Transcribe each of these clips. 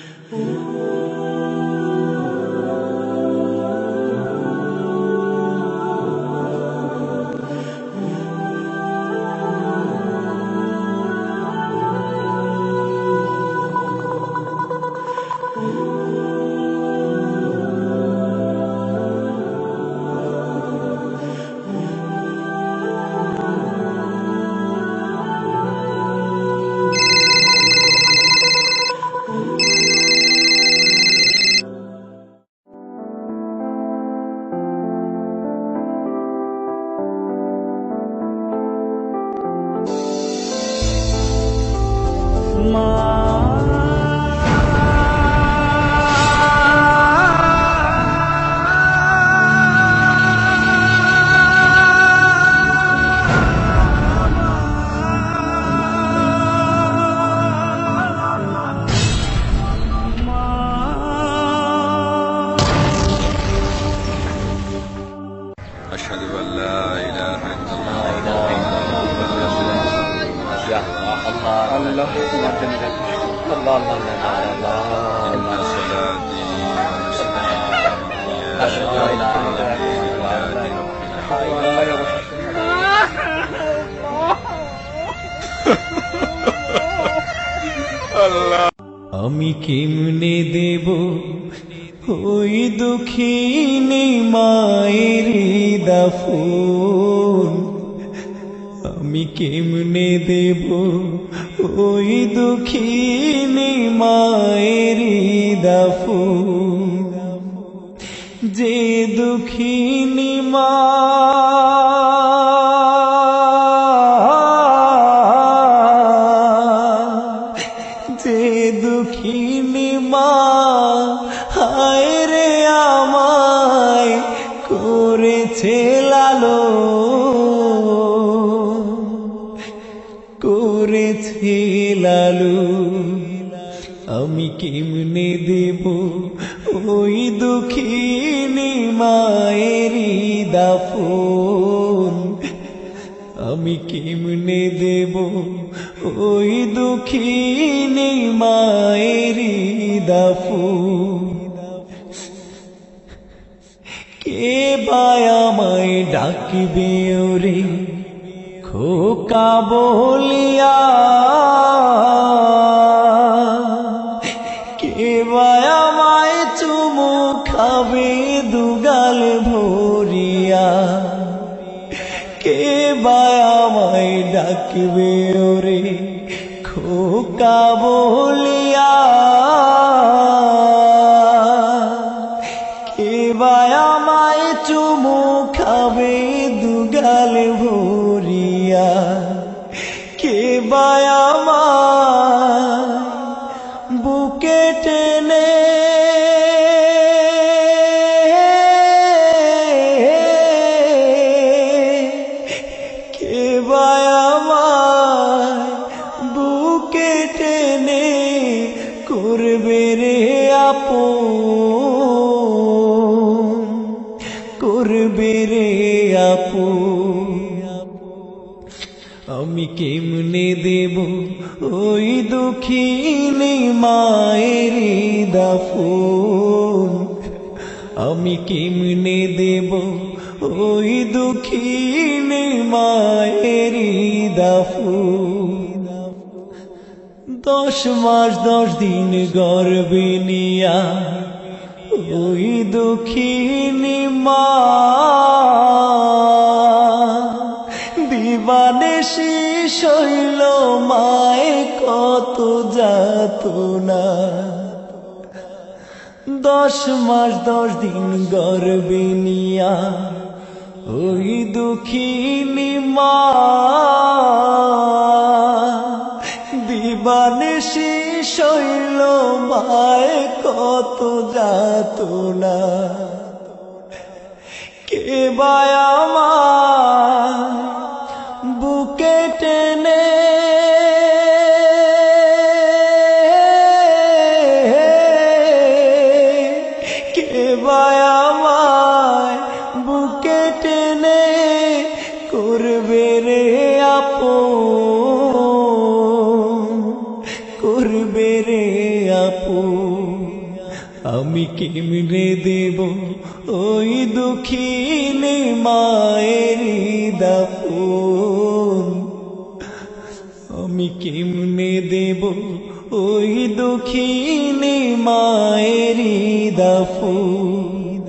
Ooh. আল্লাহ আমি কেমনে দেব ওই দুঃখী মায়ের দাফুন? আমি কেমনে দেব ওই দুঃখিনী মায়ের দাফন যে দুঃখিনী মা যে দুঃখিনী মা, হায় রে আমায় করেছে লালো লালু, আমি কেমনে দেব ওই দুঃখিনী মায়েরই দাফন? আমি কেমনে দেব ওই দুঃখিনী মায়েরই দাফু কে বায়া বায়ামায় ডাকবে ওরে? খোকা বলিয়া, কে বায়ামায় চুমু খাবে দুগাল ভরিয়া? কে বায়ামায় ডাকবে ওরে খোকা বলিয়া? কে বায়ামায় চুমু খাবে দুগাল ভরিয়া? বুকে টেনে বুকে টেনে করবে রে আপন? করবে রে আপন? আমি কেমনে দেব? ওই দুঃখিনী মায়ের দাফন। আমি কেমনে দেব? ওই দুঃখিনী মায়ের দাফন। দশ মাস, দশ দিন গর্বে নিয়া ওই দুঃখিনী মা দিবানে শৈল মায়ে কত যাত না দশ মাস দশ দিন গর্বে ওই দুঃখিনী মা। দিবানে শৈল মায় কত যাত না কে বায়ামা আমি কেমনে দেব ওই দুঃখিনী মায়ের দাফন? আমি কেমনে দেব ওই দুঃখিনী মায়ের দাফন?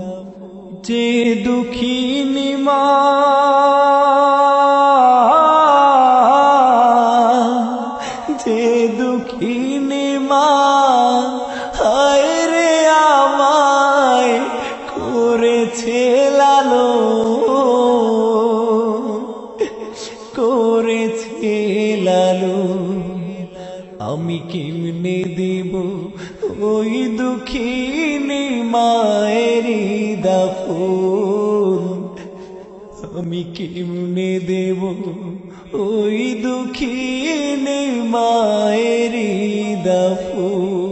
যে দুঃখিনী মা আমি কেমনে দেব? ওই দুঃখিনী মায়ের দাফন। আমি কেমনে দেব? ওই দুঃখিনী মায়ের দাফন।